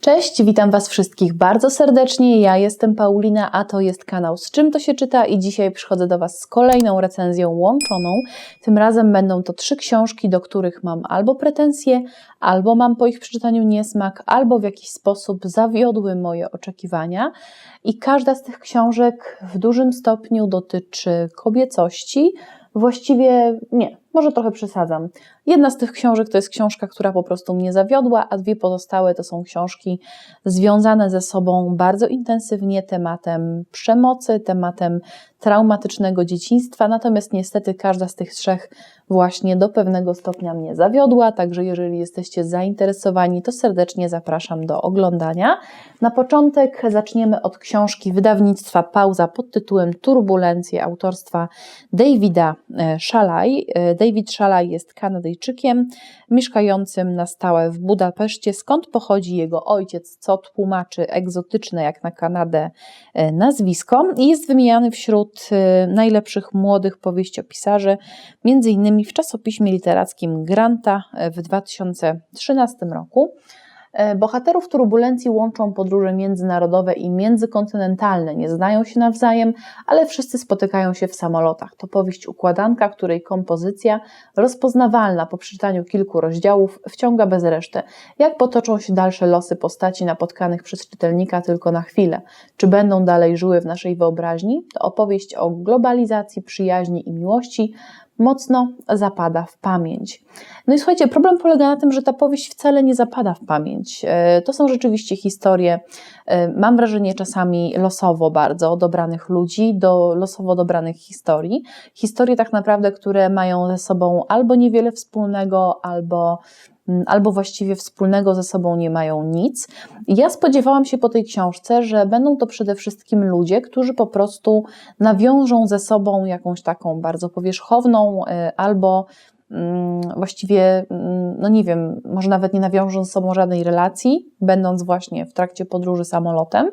Cześć, witam Was wszystkich bardzo serdecznie. Ja jestem Paulina, a to jest kanał Z czym to się czyta i dzisiaj przychodzę do Was z kolejną recenzją łączoną. Tym razem będą to trzy książki, do których mam albo pretensje, albo mam po ich przeczytaniu niesmak, albo w jakiś sposób zawiodły moje oczekiwania. I każda z tych książek w dużym stopniu dotyczy kobiecości. Właściwie nie, może trochę przesadzam. Jedna z tych książek to jest książka, która po prostu mnie zawiodła, a dwie pozostałe to są książki związane ze sobą bardzo intensywnie tematem przemocy, tematem traumatycznego dzieciństwa. Natomiast niestety każda z tych trzech właśnie do pewnego stopnia mnie zawiodła, także jeżeli jesteście zainteresowani, to serdecznie zapraszam do oglądania. Na początek zaczniemy od książki wydawnictwa Pauza pod tytułem Turbulencje autorstwa Davida e, Szalaj. E, David Szalaj jest Kanadyjczykiem mieszkającym na stałe w Budapeszcie, skąd pochodzi jego ojciec, co tłumaczy egzotyczne jak na Kanadę e, nazwisko jest wymieniany wśród najlepszych młodych powieściopisarzy, między innymi w czasopiśmie literackim Granta w 2013 roku. E, bohaterów turbulencji łączą podróże międzynarodowe i międzykontynentalne. Nie znają się nawzajem, ale wszyscy spotykają się w samolotach. To powieść układanka, której kompozycja, rozpoznawalna po przeczytaniu kilku rozdziałów, wciąga bez reszty. Jak potoczą się dalsze losy postaci napotkanych przez czytelnika tylko na chwilę? Czy będą dalej żyły w naszej wyobraźni? To opowieść o globalizacji, przyjaźni i miłości, mocno zapada w pamięć. No i słuchajcie, problem polega na tym, że ta powieść wcale nie zapada w pamięć. E, to są rzeczywiście historie, e, mam wrażenie czasami losowo bardzo dobranych ludzi, do losowo dobranych historii. Historie tak naprawdę, które mają ze sobą albo niewiele wspólnego, albo albo właściwie wspólnego ze sobą nie mają nic. Ja spodziewałam się po tej książce, że będą to przede wszystkim ludzie, którzy po prostu nawiążą ze sobą jakąś taką bardzo powierzchowną y, albo mm, właściwie, mm, no nie wiem, może nawet nie nawiążą ze sobą żadnej relacji, będąc właśnie w trakcie podróży samolotem,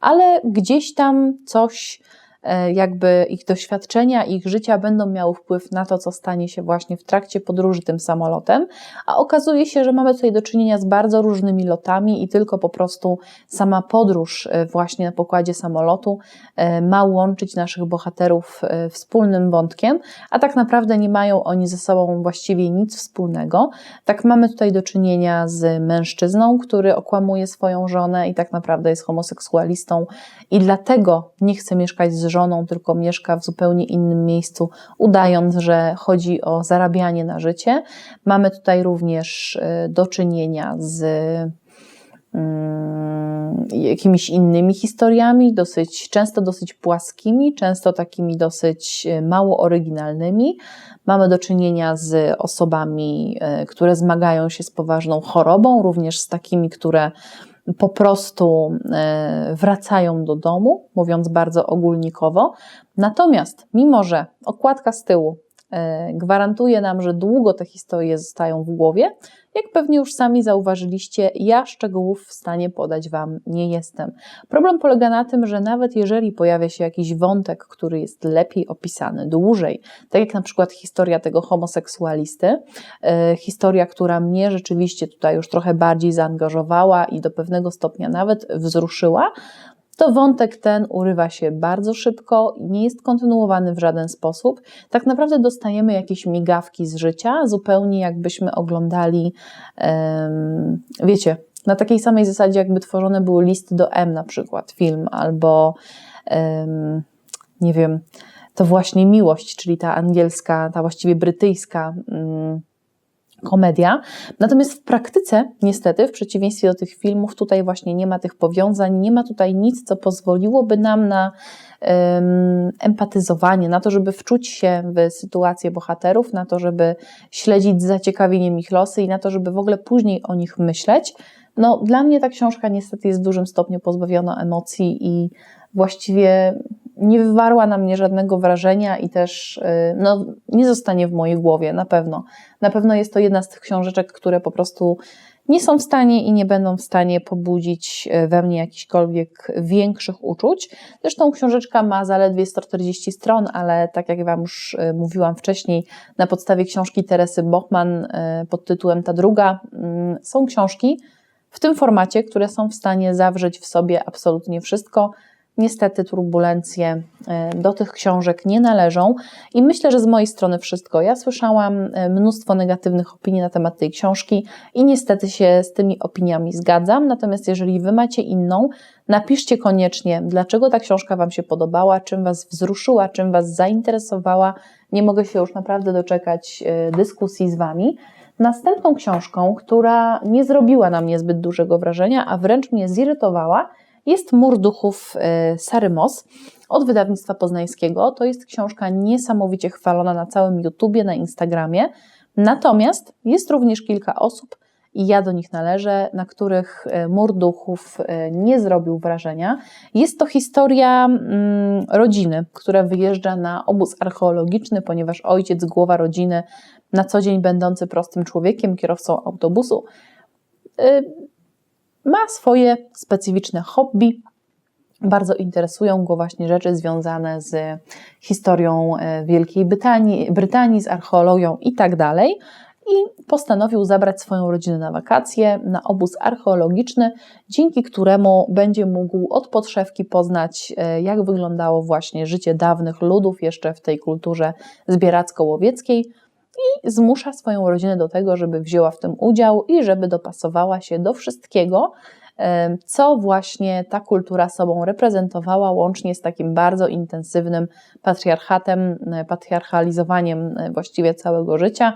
ale gdzieś tam coś E, jakby ich doświadczenia, ich życia będą miały wpływ na to, co stanie się właśnie w trakcie podróży tym samolotem, a okazuje się, że mamy tutaj do czynienia z bardzo różnymi lotami i tylko po prostu sama podróż e, właśnie na pokładzie samolotu e, ma łączyć naszych bohaterów wspólnym wątkiem, a tak naprawdę nie mają oni ze sobą właściwie nic wspólnego. Tak mamy tutaj do czynienia z mężczyzną, który okłamuje swoją żonę i tak naprawdę jest homoseksualistą i dlatego nie chce mieszkać z żoną, tylko mieszka w zupełnie innym miejscu, udając, że chodzi o zarabianie na życie. Mamy tutaj również y, do czynienia z mm, jakimiś innymi historiami, dosyć często dosyć płaskimi, często takimi dosyć y, mało oryginalnymi. Mamy do czynienia z osobami, y, które zmagają się z poważną chorobą, również z takimi, które po prostu e, wracają do domu, mówiąc bardzo ogólnikowo. Natomiast, mimo że okładka z tyłu e, gwarantuje nam, że długo te historie zostają w głowie, jak pewnie już sami zauważyliście, ja szczegółów w stanie podać Wam nie jestem. Problem polega na tym, że nawet jeżeli pojawia się jakiś wątek, który jest lepiej opisany, dłużej, tak jak na przykład historia tego homoseksualisty, e, historia, która mnie rzeczywiście tutaj już trochę bardziej zaangażowała i do pewnego stopnia nawet wzruszyła, to wątek ten urywa się bardzo szybko i nie jest kontynuowany w żaden sposób. Tak naprawdę dostajemy jakieś migawki z życia, zupełnie jakbyśmy oglądali, wiecie, na takiej samej zasadzie, jakby tworzone były listy do M, na przykład film, albo nie wiem, to właśnie miłość, czyli ta angielska, ta właściwie brytyjska. Komedia. Natomiast w praktyce, niestety, w przeciwieństwie do tych filmów, tutaj właśnie nie ma tych powiązań, nie ma tutaj nic, co pozwoliłoby nam na um, empatyzowanie, na to, żeby wczuć się w sytuację bohaterów, na to, żeby śledzić z zaciekawieniem ich losy i na to, żeby w ogóle później o nich myśleć. No, dla mnie ta książka niestety jest w dużym stopniu pozbawiona emocji i właściwie nie wywarła na mnie żadnego wrażenia i też y, no, nie zostanie w mojej głowie, na pewno. Na pewno jest to jedna z tych książeczek, które po prostu nie są w stanie i nie będą w stanie pobudzić y, we mnie jakichkolwiek większych uczuć. Zresztą książeczka ma zaledwie 140 stron, ale tak jak Wam już y, mówiłam wcześniej, na podstawie książki Teresy Bochman pod tytułem Ta druga, mm, są książki, w tym formacie, które są w stanie zawrzeć w sobie absolutnie wszystko. Niestety turbulencje e, do tych książek nie należą i myślę, że z mojej strony wszystko. Ja słyszałam e, mnóstwo negatywnych opinii na temat tej książki i niestety się z tymi opiniami zgadzam. Natomiast jeżeli Wy macie inną, napiszcie koniecznie, dlaczego ta książka Wam się podobała, czym Was wzruszyła, czym Was zainteresowała. Nie mogę się już naprawdę doczekać e, dyskusji z Wami. Następną książką, która nie zrobiła na mnie zbyt dużego wrażenia, a wręcz mnie zirytowała, jest Mur Duchów e, Sary Moss od wydawnictwa poznańskiego. To jest książka niesamowicie chwalona na całym YouTubie, na Instagramie. Natomiast jest również kilka osób, i ja do nich należę, na których e, mur duchów e, nie zrobił wrażenia. Jest to historia mm, rodziny, która wyjeżdża na obóz archeologiczny, ponieważ ojciec, głowa rodziny, na co dzień będący prostym człowiekiem, kierowcą autobusu, ma swoje specyficzne hobby. Bardzo interesują go właśnie rzeczy związane z historią e, Wielkiej Brytanii, Brytanii z archeologią i tak. I postanowił zabrać swoją rodzinę na wakacje, na obóz archeologiczny, dzięki któremu będzie mógł od podszewki poznać, e, jak wyglądało właśnie życie dawnych ludów jeszcze w tej kulturze zbieracko-łowieckiej i zmusza swoją rodzinę do tego, żeby wzięła w tym udział i żeby dopasowała się do wszystkiego, co właśnie ta kultura sobą reprezentowała, łącznie z takim bardzo intensywnym patriarchatem, e, patriarchalizowaniem e, właściwie całego życia,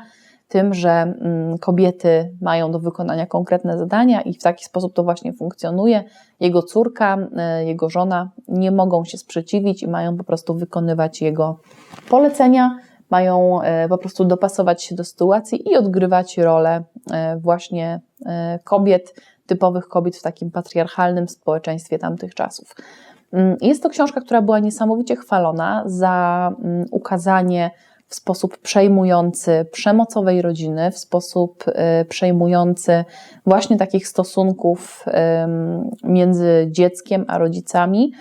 tym, że mm, kobiety mają do wykonania konkretne zadania i w taki sposób to właśnie funkcjonuje. Jego córka, e, jego żona nie mogą się sprzeciwić i mają po prostu wykonywać jego polecenia mają e, po prostu dopasować się do sytuacji i odgrywać rolę e, właśnie e, kobiet, typowych kobiet w takim patriarchalnym społeczeństwie tamtych czasów. Mm, jest to książka, która była niesamowicie chwalona za mm, ukazanie w sposób przejmujący przemocowej rodziny, w sposób przejmujący właśnie takich stosunków między dzieckiem a rodzicami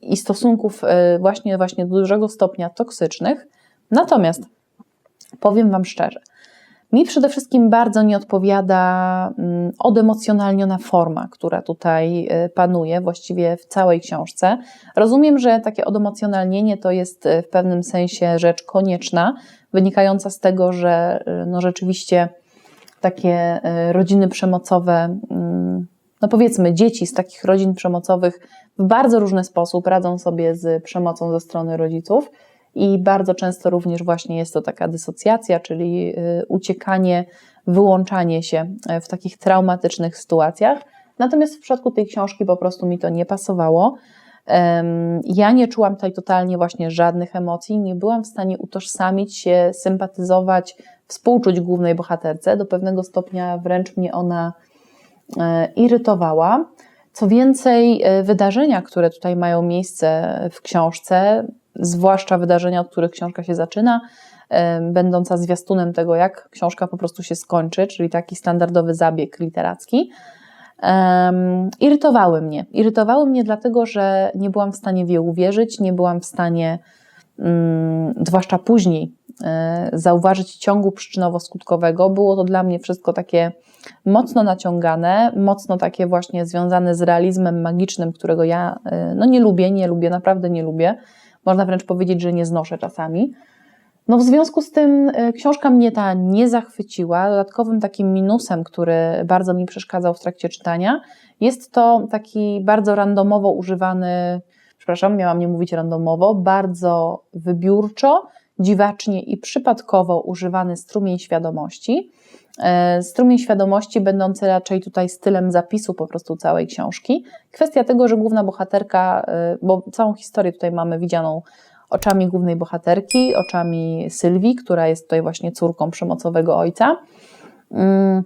i stosunków właśnie, właśnie do dużego stopnia toksycznych. Natomiast powiem Wam szczerze, mi przede wszystkim bardzo nie odpowiada mm, odemocjonalniona forma, która tutaj y, panuje właściwie w całej książce. Rozumiem, że takie odemocjonalnienie to jest y, w pewnym sensie rzecz konieczna, wynikająca z tego, że y, no rzeczywiście takie rodziny przemocowe, mm, no powiedzmy, dzieci z takich rodzin przemocowych w bardzo różny sposób radzą sobie z przemocą ze strony rodziców. I bardzo często również właśnie jest to taka dysocjacja, czyli y, uciekanie, wyłączanie się e, w takich traumatycznych sytuacjach. Natomiast w przypadku tej książki po prostu mi to nie pasowało. Ja nie czułam tutaj totalnie właśnie żadnych emocji, nie byłam w stanie utożsamić się, sympatyzować, współczuć głównej bohaterce. Do pewnego stopnia wręcz mnie ona e, irytowała. Co więcej, e, wydarzenia, które tutaj mają miejsce w książce, zwłaszcza wydarzenia, od których książka się zaczyna, będąca zwiastunem tego, jak książka po prostu się skończy, czyli taki standardowy zabieg literacki, um, irytowały mnie. Irytowały mnie dlatego, że nie byłam w stanie w je uwierzyć, nie byłam w stanie, um, zwłaszcza później, e, zauważyć ciągu przyczynowo-skutkowego. Było to dla mnie wszystko takie mocno naciągane, mocno takie właśnie związane z realizmem magicznym, którego ja e, no, nie lubię, nie lubię, naprawdę nie lubię można wręcz powiedzieć, że nie znoszę czasami. No w związku z tym e, książka mnie ta nie zachwyciła. Dodatkowym takim minusem, który bardzo mi przeszkadzał w trakcie czytania, jest to taki bardzo randomowo używany, przepraszam, miałam nie mówić randomowo, bardzo wybiórczo, dziwacznie i przypadkowo używany strumień świadomości. E, strumień świadomości, będący raczej tutaj stylem zapisu po prostu całej książki. Kwestia tego, że główna bohaterka, e, bo całą historię tutaj mamy widzianą oczami głównej bohaterki, oczami Sylwii, która jest tutaj właśnie córką przemocowego ojca. Mm,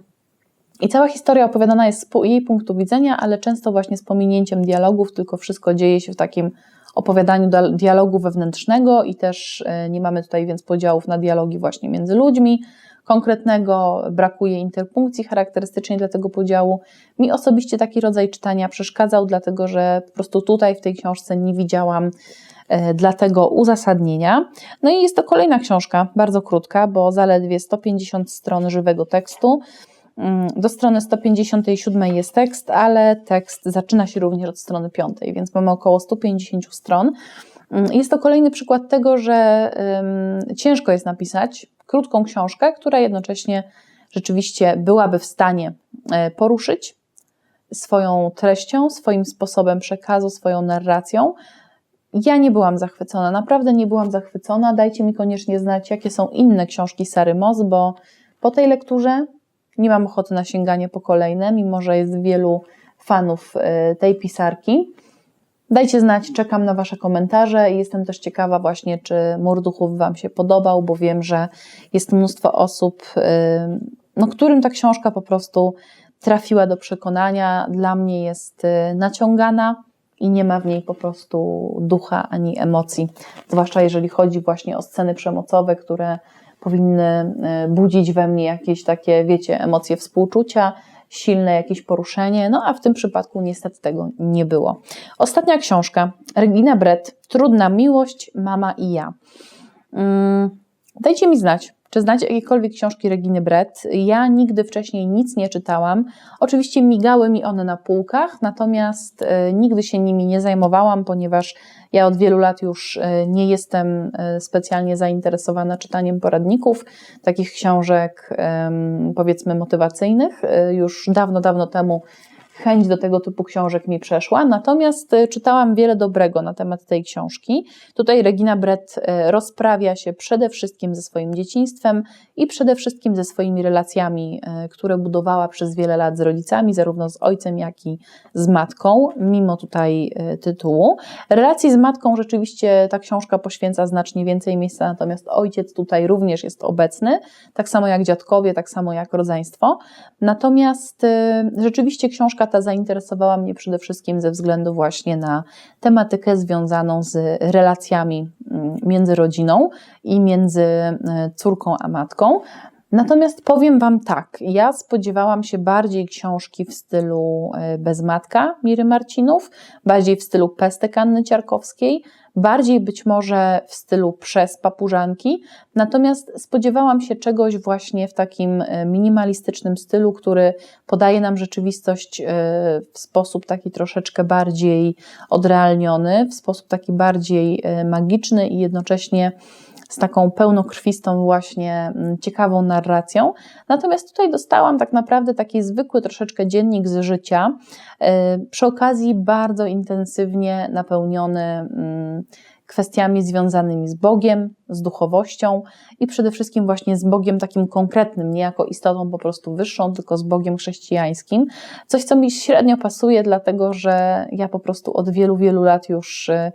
I cała historia opowiadana jest z jej punktu widzenia, ale często właśnie z pominięciem dialogów, tylko wszystko dzieje się w takim opowiadaniu dialogu wewnętrznego i też e, nie mamy tutaj więc podziałów na dialogi właśnie między ludźmi, konkretnego, brakuje interpunkcji charakterystycznej dla tego podziału. Mi osobiście taki rodzaj czytania przeszkadzał, dlatego że po prostu tutaj w tej książce nie widziałam e, dla tego uzasadnienia. No i jest to kolejna książka, bardzo krótka, bo zaledwie 150 stron żywego tekstu. Mm, do strony 157 jest tekst, ale tekst zaczyna się również od strony 5, więc mamy około 150 stron. Mm, jest to kolejny przykład tego, że ciężko jest napisać krótką książkę, która jednocześnie rzeczywiście byłaby w stanie e, poruszyć swoją treścią, swoim sposobem przekazu, swoją narracją. Ja nie byłam zachwycona, naprawdę nie byłam zachwycona. Dajcie mi koniecznie znać, jakie są inne książki Sary Moss, bo po tej lekturze nie mam ochoty na sięganie po kolejne, mimo że jest wielu fanów e, tej pisarki. Dajcie znać, czekam na Wasze komentarze i jestem też ciekawa właśnie, czy Mur Duchów Wam się podobał, bo wiem, że jest mnóstwo osób, y, no, którym ta książka po prostu trafiła do przekonania. Dla mnie jest y, naciągana i nie ma w niej po prostu ducha ani emocji. Zwłaszcza jeżeli chodzi właśnie o sceny przemocowe, które powinny y, budzić we mnie jakieś takie, wiecie, emocje współczucia, silne jakieś poruszenie, no a w tym przypadku niestety tego nie było. Ostatnia książka, Regina Brett, Trudna miłość, mama i ja. Hmm, dajcie mi znać, czy znacie jakiekolwiek książki Reginy Brett? Ja nigdy wcześniej nic nie czytałam. Oczywiście migały mi one na półkach, natomiast e, nigdy się nimi nie zajmowałam, ponieważ ja od wielu lat już e, nie jestem e, specjalnie zainteresowana czytaniem poradników, takich książek powiedzmy motywacyjnych. Już dawno, dawno temu chęć do tego typu książek mi przeszła, natomiast e, czytałam wiele dobrego na temat tej książki. Tutaj Regina Brett e, rozprawia się przede wszystkim ze swoim dzieciństwem i przede wszystkim ze swoimi relacjami, e, które budowała przez wiele lat z rodzicami, zarówno z ojcem, jak i z matką, mimo tutaj tytułu. Relacji z matką rzeczywiście ta książka poświęca znacznie więcej miejsca, natomiast ojciec tutaj również jest obecny, tak samo jak dziadkowie, tak samo jak rodzeństwo. Natomiast rzeczywiście książka ta zainteresowała mnie przede wszystkim ze względu właśnie na tematykę związaną z relacjami mm, między rodziną i między e, córką a matką. Natomiast powiem Wam tak, ja spodziewałam się bardziej książki w stylu e, Bezmatka Miry Marcinów, bardziej w stylu Pestek Anny Ciarkowskiej, bardziej być może w stylu przez papużanki, natomiast spodziewałam się czegoś właśnie w takim e, minimalistycznym stylu, który podaje nam rzeczywistość e, w sposób taki troszeczkę bardziej odrealniony, w sposób taki bardziej magiczny i jednocześnie z taką pełnokrwistą właśnie mm, ciekawą narracją. Natomiast tutaj dostałam tak naprawdę taki zwykły troszeczkę dziennik z życia, e, przy okazji bardzo intensywnie napełniony mm, kwestiami związanymi z Bogiem, z duchowością i przede wszystkim właśnie z Bogiem takim konkretnym, nie jako istotą po prostu wyższą, tylko z Bogiem chrześcijańskim. Coś, co mi średnio pasuje, dlatego że ja po prostu od wielu, wielu lat już Mm,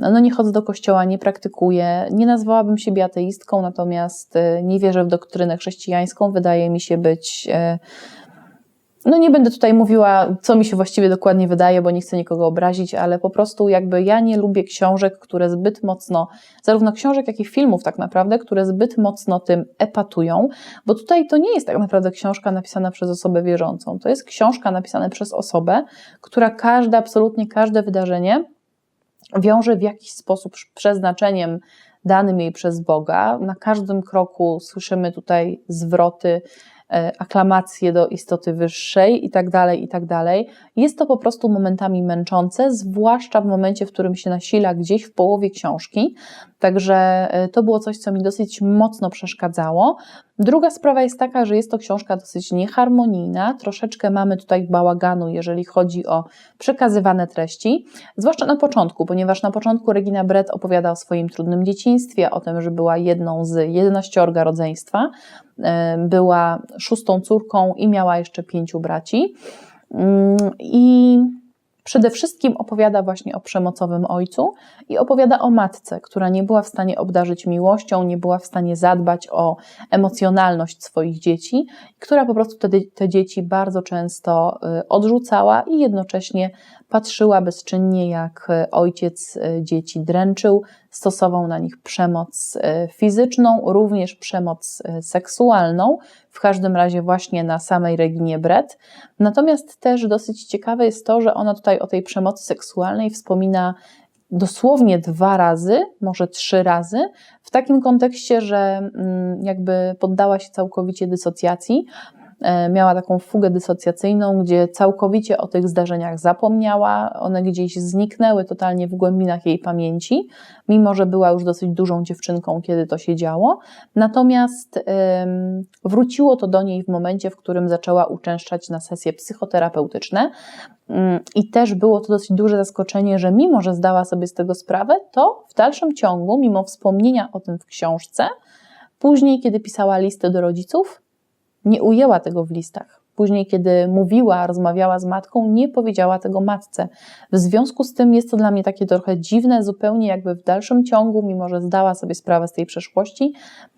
no nie chodzę do kościoła, nie praktykuję, nie nazwałabym siebie ateistką, natomiast e, nie wierzę w doktrynę chrześcijańską. Wydaje mi się być. E, no nie będę tutaj mówiła, co mi się właściwie dokładnie wydaje, bo nie chcę nikogo obrazić, ale po prostu jakby ja nie lubię książek, które zbyt mocno, zarówno książek, jak i filmów tak naprawdę, które zbyt mocno tym epatują, bo tutaj to nie jest tak naprawdę książka napisana przez osobę wierzącą. To jest książka napisana przez osobę, która każde, absolutnie każde wydarzenie wiąże w jakiś sposób przeznaczeniem danym jej przez Boga. Na każdym kroku słyszymy tutaj zwroty, e, aklamacje do istoty wyższej i tak dalej, i tak dalej. Jest to po prostu momentami męczące, zwłaszcza w momencie, w którym się nasila gdzieś w połowie książki. Także e, to było coś, co mi dosyć mocno przeszkadzało. Druga sprawa jest taka, że jest to książka dosyć nieharmonijna, troszeczkę mamy tutaj bałaganu, jeżeli chodzi o przekazywane treści, zwłaszcza na początku, ponieważ na początku Regina Brett opowiada o swoim trudnym dzieciństwie, o tym, że była jedną z jedenaściorga rodzeństwa, e, była szóstą córką i miała jeszcze pięciu braci. Mm, I Przede wszystkim opowiada właśnie o przemocowym ojcu i opowiada o matce, która nie była w stanie obdarzyć miłością, nie była w stanie zadbać o emocjonalność swoich dzieci, która po prostu te, te dzieci bardzo często y, odrzucała i jednocześnie patrzyła bezczynnie, jak y, ojciec y, dzieci dręczył, stosował na nich przemoc fizyczną, również przemoc seksualną, w każdym razie właśnie na samej Reginie Brett. Natomiast też dosyć ciekawe jest to, że ona tutaj o tej przemocy seksualnej wspomina dosłownie dwa razy, może trzy razy, w takim kontekście, że mm, jakby poddała się całkowicie dysocjacji. E, miała taką fugę dysocjacyjną, gdzie całkowicie o tych zdarzeniach zapomniała, one gdzieś zniknęły totalnie w głębinach jej pamięci, mimo że była już dosyć dużą dziewczynką, kiedy to się działo. Natomiast wróciło to do niej w momencie, w którym zaczęła uczęszczać na sesje psychoterapeutyczne. Ym, I też było to dosyć duże zaskoczenie, że mimo, że zdała sobie z tego sprawę, to w dalszym ciągu, mimo wspomnienia o tym w książce, później, kiedy pisała listę do rodziców, nie ujęła tego w listach. Później, kiedy mówiła, rozmawiała z matką, nie powiedziała tego matce. W związku z tym jest to dla mnie takie trochę dziwne, zupełnie jakby w dalszym ciągu, mimo że zdała sobie sprawę z tej przeszłości,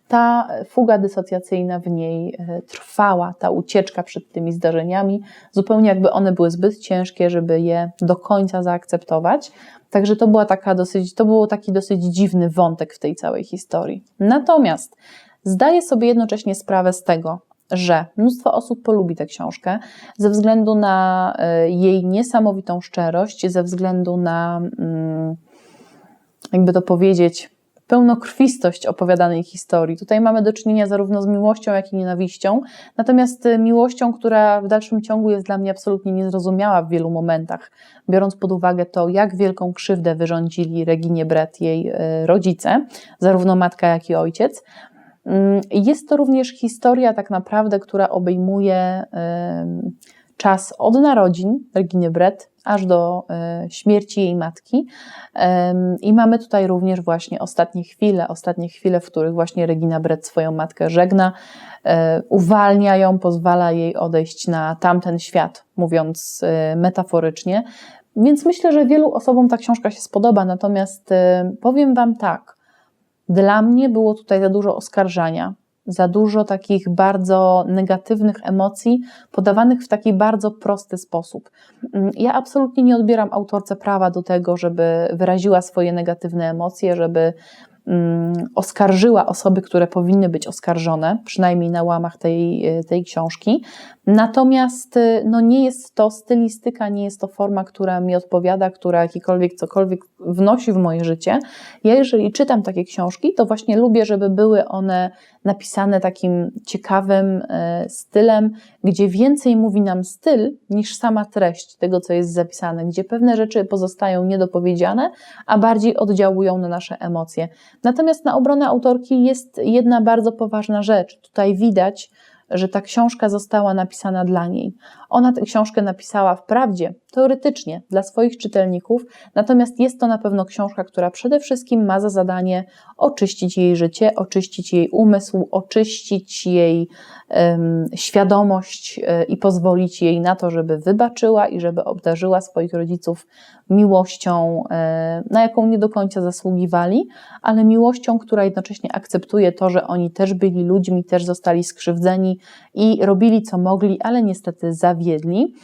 ta fuga dysocjacyjna w niej e, trwała, ta ucieczka przed tymi zdarzeniami, zupełnie jakby one były zbyt ciężkie, żeby je do końca zaakceptować. Także to była taka dosyć, to był taki dosyć dziwny wątek w tej całej historii. Natomiast zdaję sobie jednocześnie sprawę z tego, że mnóstwo osób polubi tę książkę ze względu na e, jej niesamowitą szczerość, ze względu na, mm, jakby to powiedzieć, pełnokrwistość opowiadanej historii. Tutaj mamy do czynienia zarówno z miłością, jak i nienawiścią, natomiast e, miłością, która w dalszym ciągu jest dla mnie absolutnie niezrozumiała w wielu momentach, biorąc pod uwagę to, jak wielką krzywdę wyrządzili Reginie Brett jej e, rodzice, zarówno matka, jak i ojciec. Mm, Jest to również historia, tak naprawdę, która obejmuje czas od narodzin Reginy Brett aż do e, śmierci jej matki. I mamy tutaj również właśnie ostatnie chwile, ostatnie chwile, w których właśnie Regina Brett swoją matkę żegna, e, uwalnia ją, pozwala jej odejść na tamten świat, mówiąc e, metaforycznie. Więc myślę, że wielu osobom ta książka się spodoba, natomiast powiem Wam tak, dla mnie było tutaj za dużo oskarżania, za dużo takich bardzo negatywnych emocji, podawanych w taki bardzo prosty sposób. Mm, Ja absolutnie nie odbieram autorce prawa do tego, żeby wyraziła swoje negatywne emocje, żeby oskarżyła osoby, które powinny być oskarżone, przynajmniej na łamach tej, tej książki. Natomiast y, no, nie jest to stylistyka, nie jest to forma, która mi odpowiada, która jakikolwiek cokolwiek wnosi w moje życie. Ja, jeżeli czytam takie książki, to właśnie lubię, żeby były one napisane takim ciekawym e, stylem, gdzie więcej mówi nam styl niż sama treść tego, co jest zapisane, gdzie pewne rzeczy pozostają niedopowiedziane, a bardziej oddziałują na nasze emocje. Natomiast na obronę autorki jest jedna bardzo poważna rzecz. Tutaj widać, że ta książka została napisana dla niej. Ona tę książkę napisała wprawdzie, teoretycznie, dla swoich czytelników, natomiast jest to na pewno książka, która przede wszystkim ma za zadanie oczyścić jej życie, oczyścić jej umysł, oczyścić jej em, świadomość e, i pozwolić jej na to, żeby wybaczyła i żeby obdarzyła swoich rodziców miłością, e, na jaką nie do końca zasługiwali, ale miłością, która jednocześnie akceptuje to, że oni też byli ludźmi, też zostali skrzywdzeni i robili co mogli, ale niestety zawiedli.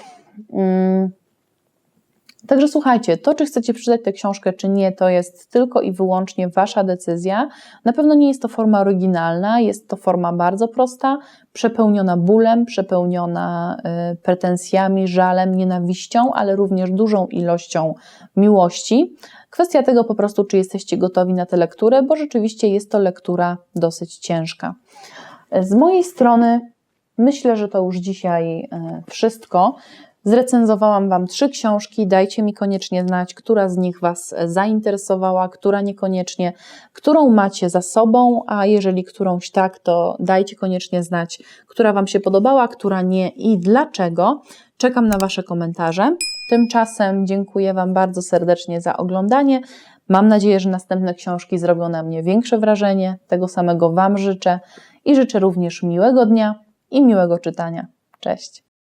Także słuchajcie, to czy chcecie przeczytać tę książkę, czy nie, to jest tylko i wyłącznie Wasza decyzja. Na pewno nie jest to forma oryginalna, jest to forma bardzo prosta, przepełniona bólem, przepełniona y, pretensjami, żalem, nienawiścią, ale również dużą ilością miłości. Kwestia tego po prostu, czy jesteście gotowi na tę lekturę, bo rzeczywiście jest to lektura dosyć ciężka. Z mojej strony myślę, że to już dzisiaj y, wszystko. Zrecenzowałam Wam trzy książki. Dajcie mi koniecznie znać, która z nich Was zainteresowała, która niekoniecznie, którą macie za sobą, a jeżeli którąś tak, to dajcie koniecznie znać, która Wam się podobała, która nie i dlaczego. Czekam na Wasze komentarze. Tymczasem dziękuję Wam bardzo serdecznie za oglądanie. Mam nadzieję, że następne książki zrobią na mnie większe wrażenie. Tego samego Wam życzę i życzę również miłego dnia i miłego czytania. Cześć!